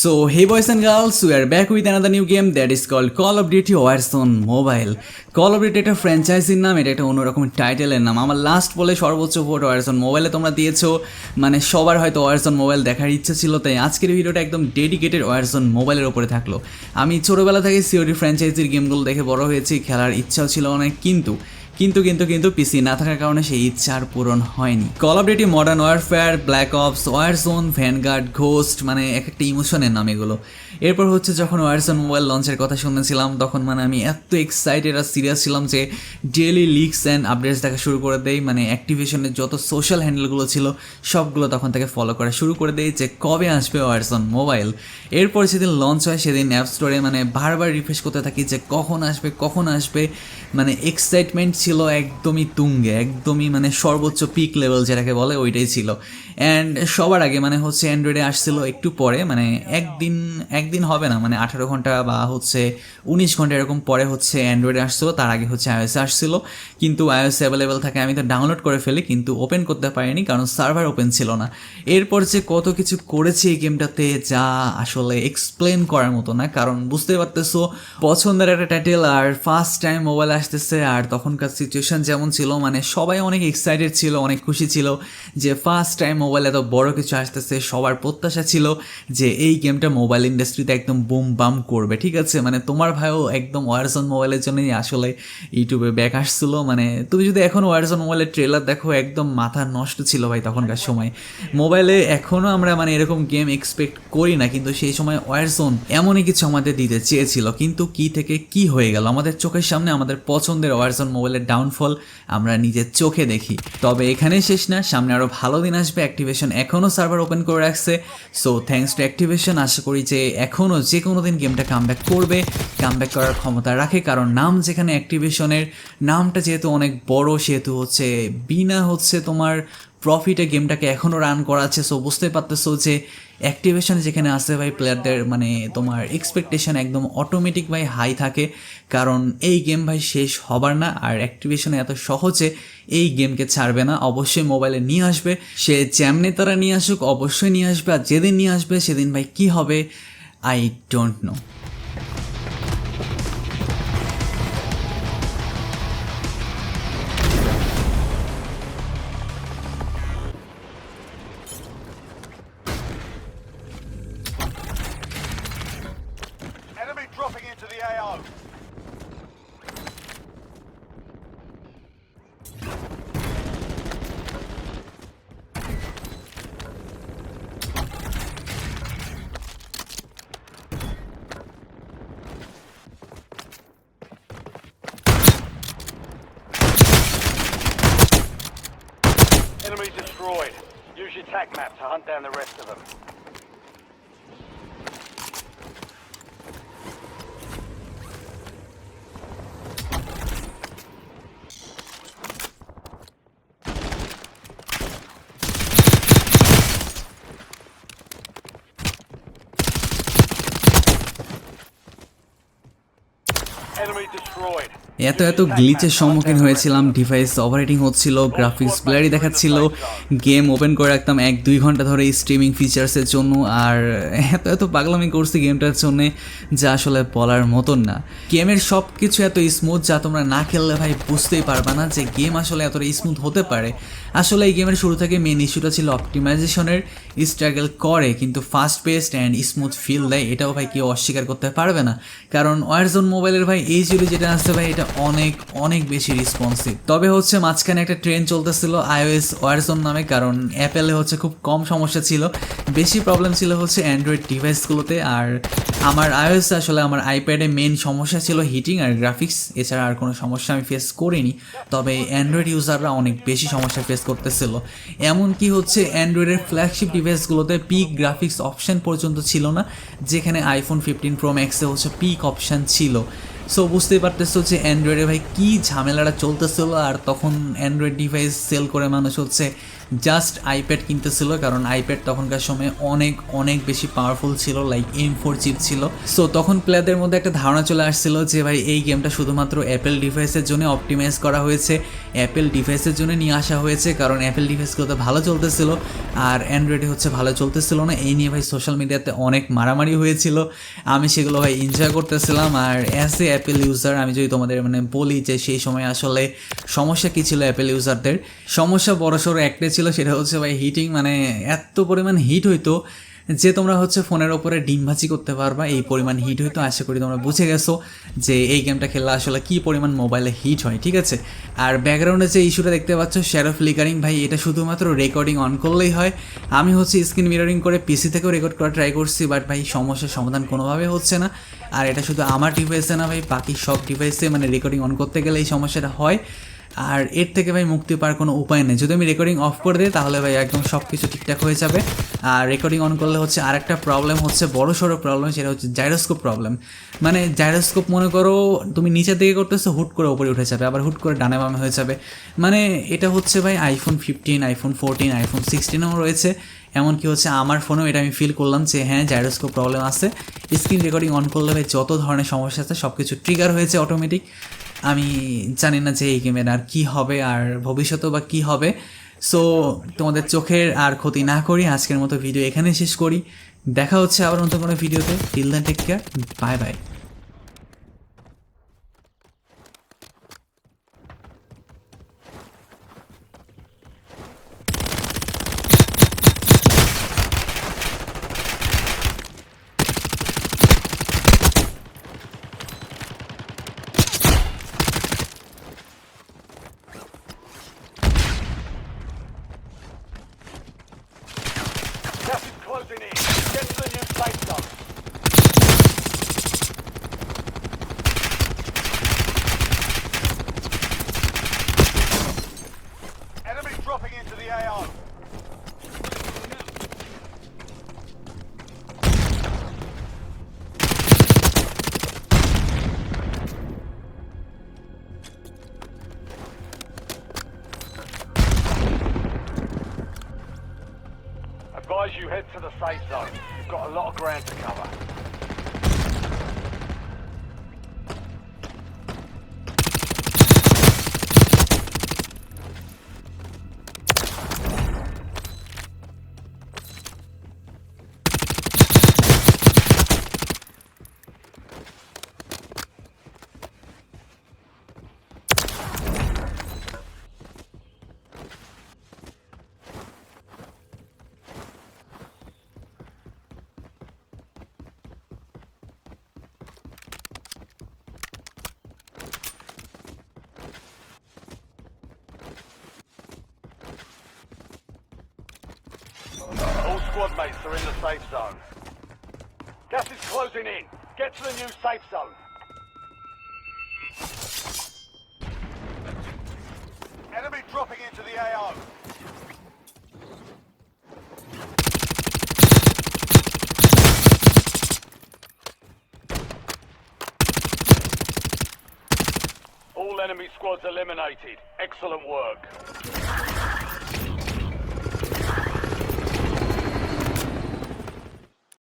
So, hey boys and girls, we are back with another new game that is called Call of Duty Warzone Mobile. Call of Duty একটা ফ্র্যাঞ্চাইজির নাম এটা একটা অন্যরকম টাইটেলের নাম। আমার last বলে সর্বোচ্চ ভোট ওয়ারজন মোবাইলে তোমরা দিয়েছ। মানে সবার হয়তো ওয়ারজন মোবাইল দেখার ইচ্ছা ছিল তাই আজকের ভিডিওটা একদম ডেডিকেটেড ওয়ারজন মোবাইলের উপরে থাকল। আমি ছোটোবেলা থেকে সিওডি ফ্র্যাঞ্চাইজির গেমগুলো দেখে বড় হয়েছি খেলার ইচ্ছাও ছিল অনেক কিন্তু কিন্তু কিন্তু কিন্তু পিসি না থাকার কারণে সেই ইচ্ছা আর পূরণ হয়নি। Call of duty modern warfare black ops warzone vanguard ghost মানে এক একটা ইমোশনের নাম এগুলো। এরপর হচ্ছে যখন ওয়ারজোন মোবাইল লঞ্চের কথা শুনেছিলাম, তখন মানে আমি এত এক্সাইটেড আর সিরিয়াস ছিলাম যে ডেলি লিক্স অ্যান্ড আপডেটস দেখা শুরু করে দেই। মানে অ্যাক্টিভেশনের যত সোশ্যাল হ্যান্ডেলগুলো ছিল, সবগুলো তখন থেকে ফলো করা শুরু করে দেই যে কবে আসবে ওয়ারজোন মোবাইল এরপর যেদিন লঞ্চ হয়, সেদিন অ্যাপ স্টোরে মানে বারবার রিফ্রেশ করতে থাকি যে কখন আসবে কখন আসবে। মানে এক্সাইটমেন্ট ছিল একদমই তুঙ্গে, একদমই মানে সর্বোচ্চ পিক লেভেল যেটাকে বলে, ওইটাই ছিল। অ্যান্ড সবার আগে মানে হচ্ছে অ্যান্ড্রয়েডে আসছিল একটু পরে মানে একদিন একদিন হবে না মানে আঠারো ঘণ্টা বা হচ্ছে উনিশ ঘণ্টা এরকম পরে হচ্ছে অ্যান্ড্রয়েডে আসছিল, তার আগে হচ্ছে আইওএসে আসছিল। কিন্তু আইওএস অ্যাভেলেবেল থাকে আমি তো ডাউনলোড করে ফেলি, কিন্তু ওপেন করতে পারিনি, কারণ সার্ভার ওপেন ছিল না। এরপর যে কত কিছু করেছি এই গেমটাতে যা আসলে এক্সপ্লেন করার মতো না, কারণ বুঝতে পারতেছো, পছন্দের একটা টাইটেল আর ফার্স্ট টাইম মোবাইল আসতেছে, আর তখনকার সিচুয়েশন যেমন ছিল মানে সবাই অনেক এক্সাইটেড ছিল অনেক খুশি ছিল যে ফার্স্ট টাইম মোবাইল এত বড় কিছু আসতেছে সবার প্রত্যাশা ছিল যে এই গেমটা মোবাইল ইন্ডাস্ট্রিতে একদম বুম বাম করবে ঠিক আছে? মানে তোমার ভাইও একদম ওয়ারজন মোবাইলের জন্যই আসলে ইউটিউবে ব্যাক আসছিল মানে তুমি যদি এখন ওয়ারজন মোবাইলের ট্রেলার দেখো একদম মাথা নষ্ট ছিল ভাই তখনকার সময়। মোবাইলে এখনও আমরা মানে এরকম গেম এক্সপেক্ট করি না কিন্তু সেই সময় ওয়ারজোন এমনই কিছু আমাদের দিতে চেয়েছিল কিন্তু কি থেকে কি হয়ে গেল? আমাদের চোখের সামনে আমাদের পছন্দের ওয়ারজোন মোবাইলের ডাউনফল আমরা নিজের চোখে দেখি। তবে এখানেই শেষ না, সামনে আরও ভালো দিন আসবে। অ্যাক্টিভেশন এখনও সার্ভার ওপেন করে রাখছে। সো থ্যাঙ্কস টু অ্যাক্টিভেশন আশা করি যে এখনও যে কোনো দিন গেমটা কামব্যাক করবে কামব্যাক করার ক্ষমতা রাখে। কারণ নাম যেখানে অ্যাক্টিভেশনের নামটা যেহেতু অনেক বড়, সেহেতু হচ্ছে বিনা হচ্ছে তোমার প্রফিটে গেমটাকে এখনও রান করাচ্ছে সো বুঝতে পারতেছো যে অ্যাক্টিভেশন যেখানে আসে ভাই প্লেয়ারদের মানে তোমার এক্সপেকটেশন একদম অটোমেটিক ভাই হাই থাকে। কারণ এই গেম ভাই শেষ হবার না, আর অ্যাক্টিভেশন এত সহজে এই গেমকে ছাড়বে না। অবশ্যই মোবাইলে নিয়ে আসবে। সে চ্যামনে তারা নিয়ে আসুক, অবশ্যই নিয়ে আসবে। আর যেদিন নিয়ে আসবে, সেদিন ভাই কি হবে I don't know Enemy destroyed. Use your tac map to hunt down the rest of them. Enemy destroyed. এত এত গ্লিচের সম্মুখীন হয়েছিলাম ডিভাইস অপারেটিং হচ্ছিল গ্রাফিক্স ব্লারি দেখাচ্ছিল গেম ওপেন করে রাখতাম এক, দুই ঘণ্টা ধরে স্ট্রিমিং ফিচার্সের জন্য, আর এত এত পাগলামি করছি গেমটার জন্যে, যা আসলে বলার মতন না। গেমের সব কিছু এত স্মুথ যা তোমরা না খেললে ভাই বুঝতেই পারবা না যে গেম আসলে এতটা স্মুথ হতে পারে। আসলে এই গেমের শুরু থেকে মেন ইস্যুটা ছিল অপটিমাইজেশনের স্ট্রাগল করে, কিন্তু fast paced and smooth feel দেয়, এটাও ভাই কেউ অস্বীকার করতে পারবে না। কারণ ওয়ারজোন মোবাইলের ভাই এই জুড়ে যেটা আসছে ভাই, এটা অনেক অনেক বেশি রেসপন্সিভ তবে হচ্ছে মাঝখানে একটা ট্রেন চলতেছিল আইওএস ওয়ারসন নামে, কারণ অ্যাপেলে হচ্ছে খুব কম সমস্যা ছিল। বেশি প্রবলেম ছিল হচ্ছে অ্যান্ড্রয়েড ডিভাইসগুলোতে আর আমার আইওএস আসলে আমার আইপ্যাডে মেন সমস্যা ছিল হিটিং আর গ্রাফিক্স এছাড়া আর কোনো সমস্যা আমি ফেস করিনি। তবে অ্যান্ড্রয়েড ইউজাররা অনেক বেশি সমস্যা ফেস করতেছিল। এমনকি হচ্ছে অ্যান্ড্রয়েডের ফ্ল্যাগশিপ ডিভাইসগুলোতে পিক গ্রাফিক্স অপশন পর্যন্ত ছিল না, যেখানে আইফোন ফিফটিন প্রো ম্যাক্সে হচ্ছে পিক অপশান ছিল। সো বুঝতেই পারতেছো যে অ্যান্ড্রয়েডে ভাই কী ঝামেলাটা চলতেছিল আর তখন অ্যান্ড্রয়েড ডিভাইস সেল করে মানুষ হচ্ছে জাস্ট আইপ্যাড কিনতেছিল, কারণ আইপ্যাড তখনকার সময় অনেক অনেক বেশি পাওয়ারফুল ছিল লাইক এম ফোর চিপ ছিল। সো তখন প্লেয়ারদের মধ্যে একটা ধারণা চলে আসছিল যে, ভাই, এই গেমটা শুধুমাত্র অ্যাপেল ডিভাইসের জন্য অপটিমাইজ করা হয়েছে। অ্যাপেল ডিভাইসের জন্য নিয়ে আসা হয়েছে, কারণ অ্যাপেল ডিভাইসগুলোতে ভালো চলতেছিল, আর অ্যান্ড্রয়েডে হচ্ছে ভালো চলতেছিল না। এই নিয়ে, ভাই সোশ্যাল মিডিয়াতে অনেক মারামারি হয়েছিল। আমি সেগুলো, ভাই এনজয় করতেছিলাম, আর অ্যাজ এ অ্যাপেল ইউজার আমি যদি তোমাদের মানে বলি যে, সেই সময় আসলে সমস্যা কী ছিল অ্যাপেল ইউজারদের সমস্যা বড়সড় একটাই ছিল সেটা হচ্ছে ভাই হিটিং মানে এত পরিমাণ হিট হইতো যে তোমরা হচ্ছে ফোনের ওপরে ডিম ভাজি করতে পারবা। এই পরিমাণ হিট হইতো। আশা করি তোমরা বুঝে গেছো যে এই গেমটা খেললে আসলে কী পরিমাণ মোবাইলে হিট হয়, ঠিক আছে? আর ব্যাকগ্রাউন্ডে যে ইস্যুটা দেখতে পাচ্ছ শ্যারো ফ্লিকারিং ভাই এটা শুধুমাত্র রেকর্ডিং অন করলেই হয়। আমি হচ্ছে স্ক্রিন মিররিং করে পিসি থেকেও রেকর্ড করা ট্রাই করছি বাট ভাই সমস্যার সমাধান কোনোভাবে হচ্ছে না। আর এটা শুধু আমার ডিভাইসে না ভাই, বাকি সব ডিভাইসে মানে রেকর্ডিং অন করতে গেলে এই সমস্যাটা হয়। আর এর থেকে ভাই মুক্তি পাওয়ার কোনো উপায় নেই। যদি আমি রেকর্ডিং অফ করে দিই, তাহলে ভাই একদম সব কিছু ঠিকঠাক হয়ে যাবে। আর রেকর্ডিং অন করলে হচ্ছে আর একটা প্রবলেম হচ্ছে বড় সড়ো প্রবলেম সেটা হচ্ছে জাইরোস্কোপ প্রবলেম মানে জাইরোস্কোপ মনে করো তুমি নিচের দিকে করতেছো, হুট করে উপরে উঠে যাবে, আবার হুট করে ডানে বামে হয়ে যাবে। মানে এটা হচ্ছে ভাই iPhone fifteen iPhone fourteen iPhone সিক্সটিনও রয়েছে। এমনকি হচ্ছে আমার ফোনেও এটা আমি ফিল করলাম যে হ্যাঁ জাইরোস্কোপ প্রবলেম আছে। স্ক্রিন রেকর্ডিং অন করলে যত ধরনের সমস্যা আছে সব কিছু ট্রিগার হয়েছে অটোমেটিক আমি জানি না যে এই গেমের আর কি হবে আর ভবিষ্যতেও বা কি হবে। সো তোমাদের চোখের আর ক্ষতি না করি, আজকের মতো ভিডিও এখানে শেষ করি। দেখা হচ্ছে আবার নতুন কোনো ভিডিওতে till then take care bye bye Advise you head to the safe zone. You've got a lot of ground to cover. Squad mates are in the safe zone. Gas is closing in. Get to the new safe zone. Enemy dropping into the AO. All enemy squads eliminated. Excellent work.